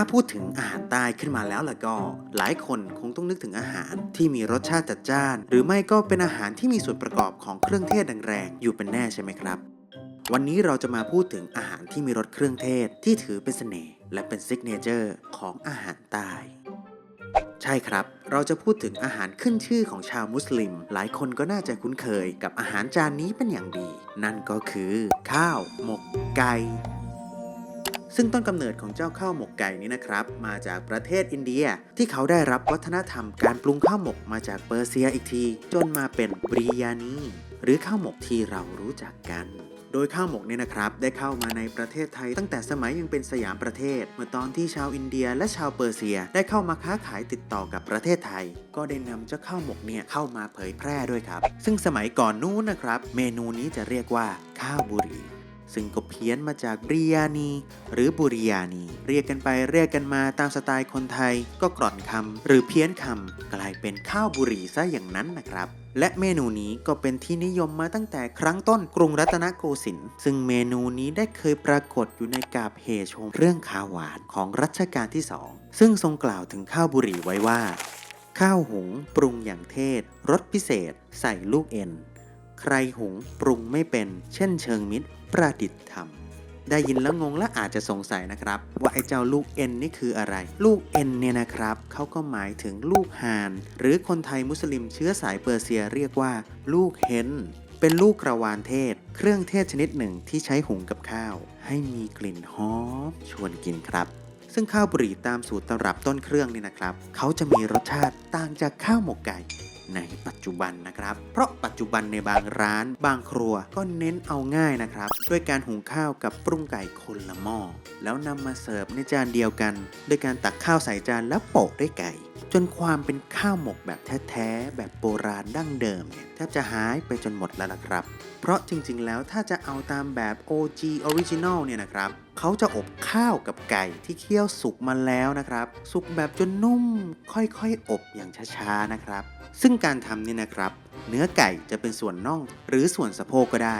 าพูดถึงอาหารใต้ขึ้นมาแล้วล่ะก็ หลายคนคงต้องนึกถึงอาหารที่มีรสชาติจัดจ้าน หรือไม่ก็เป็นอาหารที่มีส่วนประกอบของเครื่องเทศแรงๆอยู่เป็นแน่ใช่ไหมครับ วันนี้เราจะมาพูดถึงอาหารที่มีรสเครื่องเทศที่ถือเป็นเสน่ห์และเป็นซิกเนเจอร์ของอาหารใต้ใช่ครับ เราจะพูดถึงอาหารขึ้นชื่อของชาวมุสลิม หลายคนก็น่าจะคุ้นเคยกับอาหารจานนี้เป็นอย่างดี นั่นก็คือ ข้าว หมก ไก่ ซึ่งต้นกำเนิดของเจ้าข้าวหมกไก่นี้นะครับ มาจากประเทศอินเดีย ที่เขาได้รับวัฒนธรรมการปรุงข้าวหมกมาจากเปอร์เซียอีกที จนมาเป็นบริยานีหรือข้าวหมกที่เรารู้จักกันโดยข้าวหมกเนี่ยนะครับ ได้เข้ามาในประเทศไทยตั้งแต่สมัยยังเป็นสยามประเทศ เมื่อตอนที่ชาวอินเดียและชาวเปอร์เซียได้เข้ามาค้าขายติดต่อกับประเทศไทย ก็ได้นำเจ้าข้าวหมกเนี่ยเข้ามาเผยแพร่ด้วยครับ ซึ่งสมัยก่อนนู้นนะครับ เมนูนี้จะเรียกว่าข้าวบุรี ซึ่งก็เพี้ยนมาจากบริยานี หรือบุริยานี เรียกกันไปเรียกกันมาตามสไตล์คนไทย ก็กร่อนคำหรือเพี้ยนคำกลายเป็นข้าวบุรีซะอย่างนั้นนะครับและเมนูนี้ก็เป็นที่นิยมมาตั้งแต่ครั้งต้นกรุงรัตนโกสินทร์ซึ่งเมนูนี้ได้เคยปรากฏอยู่ในกาบเฮชงเรื่องข้าวหวานของรัชกาลที่สองซึ่งทรงกล่าวถึงข้าวบุรีไว้ว่า ข้าวหุงปรุงอย่างเทศรสพิเศษ ใส่ลูกเอ็น ใครหุงปรุงไม่เป็น เช่นเชิงมิตร ประดิษฐ์ทำได้ยินแล้วงงและอาจจะสงสัยนะครับ ว่าไอ้เจ้าลูกเอ็นนี่คืออะไร ลูกเอ็นเนี่ยนะครับเขาก็หมายถึงลูกห่าน หรือคนไทยมุสลิมเชื้อสายเปอร์เซียเรียกว่า ลูกเฮนเป็นลูกกระวานเทศ เครื่องเทศชนิดหนึ่งที่ใช้หุงกับข้าว ให้มีกลิ่นหอมชวนกินครับ ซึ่งข้าวบุหรี่ตามสูตรตำรับต้นเครื่องนี่นะครับ เขาจะมีรสชาติต่างจากข้าวหมกไก่ ในปัจจุบันนะครับ เพราะปัจจุบันในบางร้าน บางครัวก็เน้นเอาง่ายนะครับ ด้วยการหุงข้าวกับปรุงไก่คนละหม้อแล้วนำมาเสิร์ฟในจานเดียวกัน โดยการตักข้าวใส่จานแล้วโปะด้วยไก่ จนความเป็นข้าวหมกแบบแท้ๆแบบโบราณดั้งเดิมเนี่ยแทบจะหายไปจนหมดแล้วล่ะครับ เพราะจริงๆแล้วถ้าจะเอาตามแบบ OG Original เนี่ยนะครับ เขาจะอบข้าวกับไก่ที่เคี่ยวสุกมาแล้วนะครับ สุกแบบจนนุ่มค่อยๆ อบอย่างช้าๆนะครับ ซึ่งการทำนี่นะครับ เนื้อไก่จะเป็นส่วนน่องหรือส่วนสะโพกก็ได้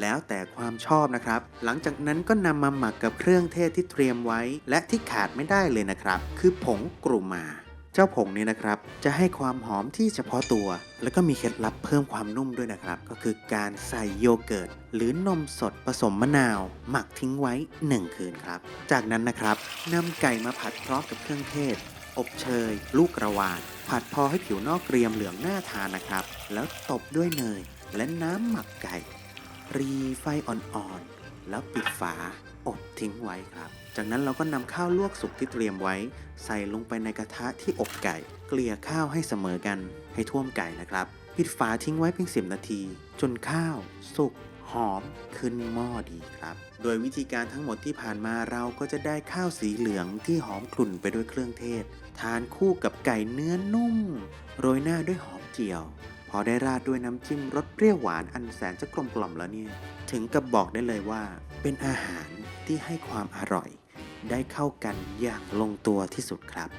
แล้วแต่ความชอบนะครับ หลังจากนั้นก็นำมาหมักกับเครื่องเทศที่เตรียมไว้ และที่ขาดไม่ได้เลยนะครับ คือผงกรูมา จ้าผงนี้นะครับ จะให้ความหอมที่เฉพาะตัว แล้วก็มีเคล็ดลับเพิ่มความนุ่มด้วยนะครับ ก็คือการใส่โยเกิร์ต หรือนมสดผสมมะนาว หมักทิ้งไว้ 1 คืนครับ จากนั้นนะครับนำไก่มาผัดพร้อมกับเครื่องเทศ อบเชย ลูกกระวาน ผัดพอให้ผิวนอกเกรียมเหลืองน่าทานนะครับ แล้วตบด้วยเนย และน้ำหมักไก่ รีไฟอ่อนๆ แล้วปิดฝาอบทิ้งไว้ครับ จากนั้นเราก็นำข้าวลวกสุกที่เตรียมไว้ ใส่ลงไปในกระทะที่อบไก่ เกลี่ยข้าวให้เสมอกันให้ท่วมไก่นะครับ ปิดฝาทิ้งไว้เพียง 10 นาที จนข้าวสุกหอมขึ้นหม้อดีครับ โดยวิธีการทั้งหมดที่ผ่านมาเราก็จะได้ข้าวสีเหลืองที่หอมกลุ่นไปด้วยเครื่องเทศ ทานคู่กับไก่เนื้อนุ่ม โรยหน้าด้วยหอมเจียว พอได้ราดด้วยน้ำจิ้มรสเปรี้ยวหวานอันแสนจะกลมกล่อมแล้วเนี่ย ถึงกับบอกได้เลยว่า เป็นอาหารที่ให้ความอร่อย ได้เข้ากันอย่างลงตัวที่สุดครับ